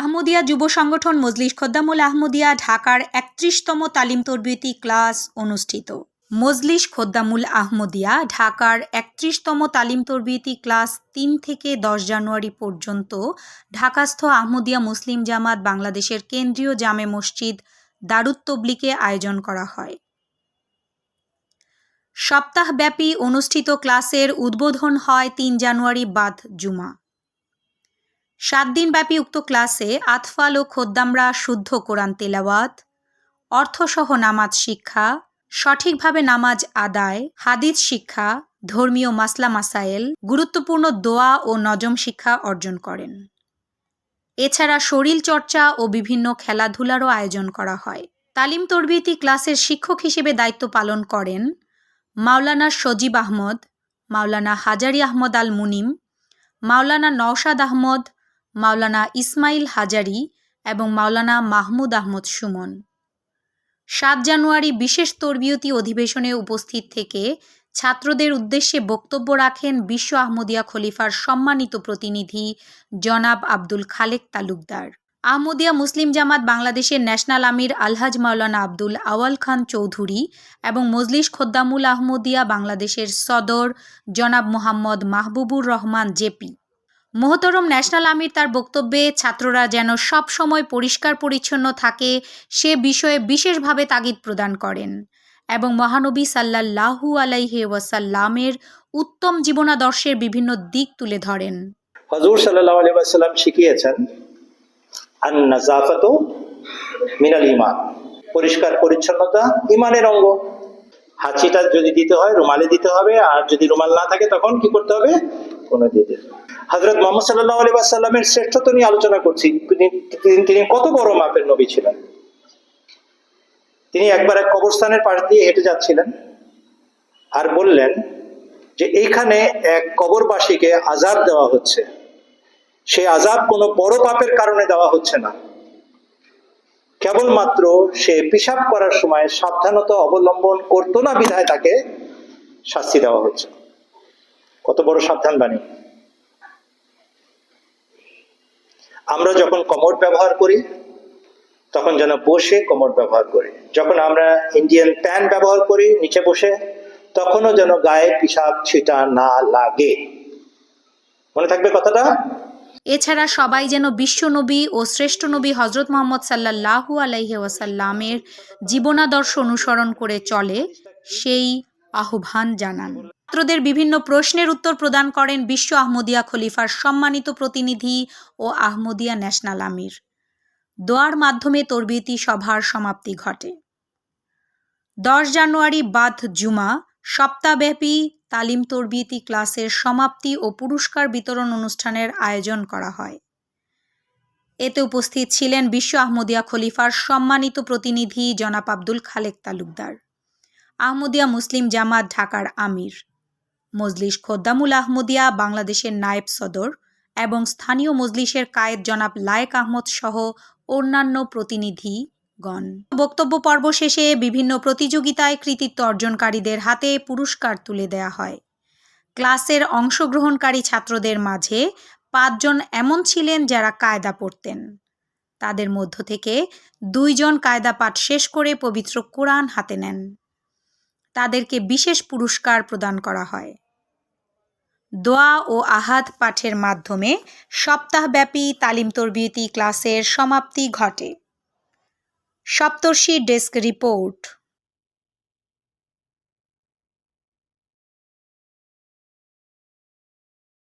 আহমদিয়া যুব সংগঠন মজলিস খোদ্দামুল আহমদিয়া ঢাকার একত্রিশতম তালিম তরবিয়তি ক্লাস অনুষ্ঠিত। মজলিস খোদ্দামুল আহমদিয়া ঢাকার একত্রিশতম তালিম তরবিয়তি ক্লাস তিন থেকে দশ জানুয়ারি পর্যন্ত ঢাকাস্থ আহমদিয়া মুসলিম জামাত বাংলাদেশের কেন্দ্রীয় জামে মসজিদ দারুত তবলিকে আয়োজন করা হয়। সপ্তাহব্যাপী অনুষ্ঠিত ক্লাসের উদ্বোধন হয় তিন জানুয়ারি বাদ জুমা। সাত দিনব্যাপী উক্ত ক্লাসে আতফাল ও খোদ্দামরা শুদ্ধ কোরআন তেলাওয়াত, অর্থসহ নামাজ শিক্ষা, সঠিকভাবে নামাজ আদায়, হাদিস শিক্ষা, ধর্মীয় মাসলা মাসায়েল, গুরুত্বপূর্ণ দোয়া ও নজম শিক্ষা অর্জন করেন। এছাড়া শরীর চর্চা ও বিভিন্ন খেলাধুলারও আয়োজন করা হয়। তালিম তরবিয়তি ক্লাসের শিক্ষক হিসেবে দায়িত্ব পালন করেন মাওলানা সজিব আহমদ, মাওলানা হাজারি আহমদ আল মুনিম মাওলানা নওশাদ আহমদ মাওলানা ইসমাইল হাজারি এবং মাওলানা মাহমুদ আহমদ সুমন। সাত জানুয়ারি বিশেষ তরবিয়তি অধিবেশনে উপস্থিত থেকে ছাত্রদের উদ্দেশ্যে বক্তব্য রাখেন বিশ্ব আহমদিয়া খলিফার সম্মানিত প্রতিনিধি জনাব আব্দুল খালেক তালুকদার। আহমদিয়া মুসলিম জামাত বাংলাদেশের ন্যাশনাল আমির আলহাজ মাওলানা আব্দুল আওয়াল খান চৌধুরী এবং মজলিস খোদ্দামুল আহমদিয়া বাংলাদেশের সদর জনাব মোহাম্মদ মাহবুবুর রহমান জেপি। মোহতরম ন্যাশনাল আমির তার বক্তব্যে ছাত্ররা যেন সব সময় পরিষ্কার পরিচ্ছন্ন থাকে, সে বিষয়ে বিশেষভাবে তাগিদ প্রদান করেন এবং মহানবী সাল্লাল্লাহু আলাইহি ওয়াসাল্লামের উত্তম জীবনাদর্শের বিভিন্ন দিক তুলে ধরেন। হজরত সাল্লাহ শিখিয়েছেন আন মিনাল পরিষ্কার পরিচ্ছন্নতা ইমানের অঙ্গ। হাঁচিটা যদি দিতে হয়, রুমালে দিতে হবে, আর যদি রুমাল না থাকে, তখন কি করতে হবে? কোনো দিতে হজরত মোহাম্মদ সাল্লাহ আলী সাল্লামের শ্রেষ্ঠত্ব নিয়ে আলোচনা করছি। তিনি কত বড় মাপের নবী ছিলেন? তিনি একবার এক কবরস্থানের পাশ দিয়ে হেঁটে যাচ্ছিলেন আর বললেন যে, এইখানে এক কবরবাসীকে আজাব দেওয়া হচ্ছে। সে আজাব কোনো বড় পাপের কারণে দেওয়া হচ্ছে না। কেবলমাত্র সে পিসাব করার সময় সাবধানতা অবলম্বন করতো না বিধায় তাকে শাস্তি দেওয়া হচ্ছে কত বড় সাবধান বাণী আমরা যখন কমর ব্যবহার করি, তখন যেন বসে কমর ব্যবহার করি। যখন আমরা ইন্ডিয়ান প্যান ব্যবহার করি নিচে বসে, তখনও যেন গায়ে পিসাব ছিটা না লাগে। মনে থাকবে কথাটা? এছাড়া সবাই যেন বিশ্বনবী ও শ্রেষ্ঠ নবী হজরত মোহাম্মদ সাল্লাল্লাহু আলাইহি ওয়াসাল্লামের জীবনাদর্শ অনুসরণ করে চলে, সেই আহ্বান জানান। ছাত্রদের বিভিন্ন প্রশ্নের উত্তর প্রদান করেন বিশ্ব আহমদিয়া খলিফার সম্মানিত প্রতিনিধি ও আহমদিয়া ন্যাশনাল আমির। দোয়ার মাধ্যমে তরবিয়তি সভার সমাপ্তি ঘটে। দশ জানুয়ারি বাদ জুমা, সপ্তাহব্যাপী তালিম তরবিয়তি ক্লাসের সমাপ্তি ও পুরস্কার বিতরণ অনুষ্ঠানের আয়োজন করা হয়। এতে উপস্থিত ছিলেন বিশ্ব আহমদিয়া খলিফার সম্মানিত প্রতিনিধি জনাব আব্দুল খালেক তালুকদার, আহমদিয়া মুসলিম জামাত ঢাকার আমির, মজলিস খোদ্দামুল আহমদিয়া বাংলাদেশের নায়েব সদর এবং স্থানীয় মজলিসের কায়েদ জনাব লায়েক আহমদ সহ অন্যান্য প্রতিনিধিগণ বক্তব্য পর্ব শেষে বিভিন্ন প্রতিযোগিতায় কৃতিত্ব অর্জনকারীদের হাতে পুরস্কার তুলে দেয়া হয়। ক্লাসের অংশগ্রহণকারী ছাত্রদের মাঝে পাঁচজন এমন ছিলেন যারা কায়দা পড়তেন। তাদের মধ্য থেকে দুইজন কায়দা পাঠ শেষ করে পবিত্র কোরআন হাতে নেন। তাদেরকে বিশেষ পুরস্কার প্রদান করা হয়। দোয়া ও আহাদ পাঠের মাধ্যমে সপ্তাহব্যাপী তালিম তরবিয়তি ক্লাসের সমাপ্তি ঘটে। Saptarshi desk report.